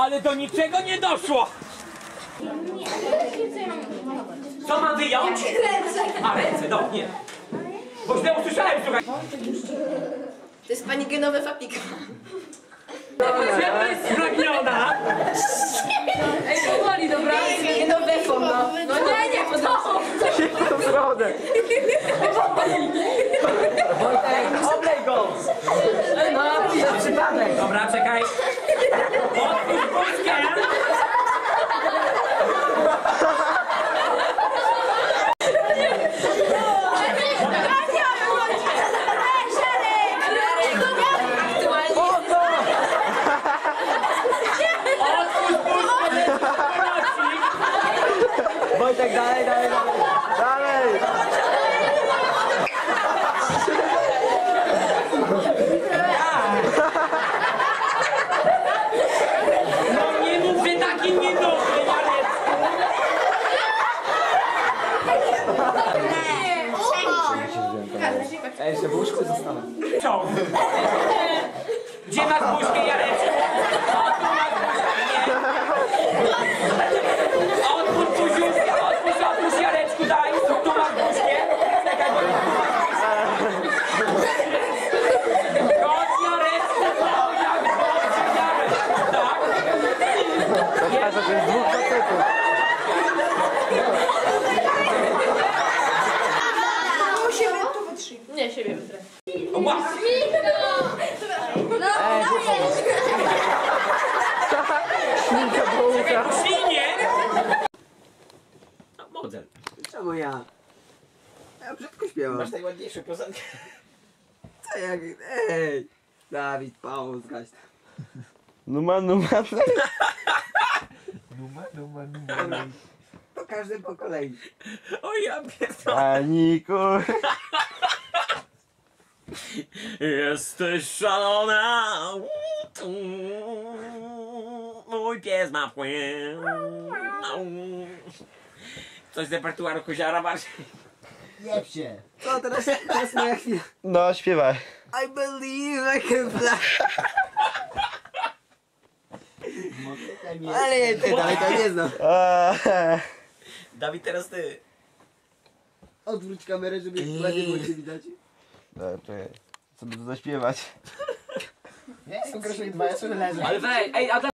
ale do niczego nie doszło. Co mam wyjąć? A ręce, no nie. Bo źle usłyszałem, słuchaj. To jest pani genowe fapika. Czemu jest spragniona? Ej, powoli, dobra? Genowe fom, no. No nie, nie, to. Oblej go! No, za przypadek. Dobra, czekaj. Wojtek, dalej, dalej, dalej. Dalej! No nie mów, że taki niedobry, Jarek. Ej, jeszcze w łóżku zostanę. Co? Gdzie masz buźkę, Nie, siebie wytrę. Ła. Ej, Śminka połuka. Świnie. Model. Czemu ja? Ja brzydko śpiewam. najładniejszą piosenkę. Co jak... Ej! Dawid, Paweł, zgaś. Numa, numa. To każdy po kolei. O ja pierdolę. Paniku. Jesteś szalona. Mój pies ma wpływ. Coś z repertuaru koziara bardziej. Jeb się. Co teraz? Teraz moja chwila. No, śpiewaj. I believe I can fly. Ale nie, ty dalej to nie znam. Eee. Dawid, teraz ty. Odwróć kamerę, żeby ładnie było cię widać. Dobra, czekaj. Co by tu zaśpiewać? Nie, są grosze dwa, ja sobie leżę. Ale wej, ej, a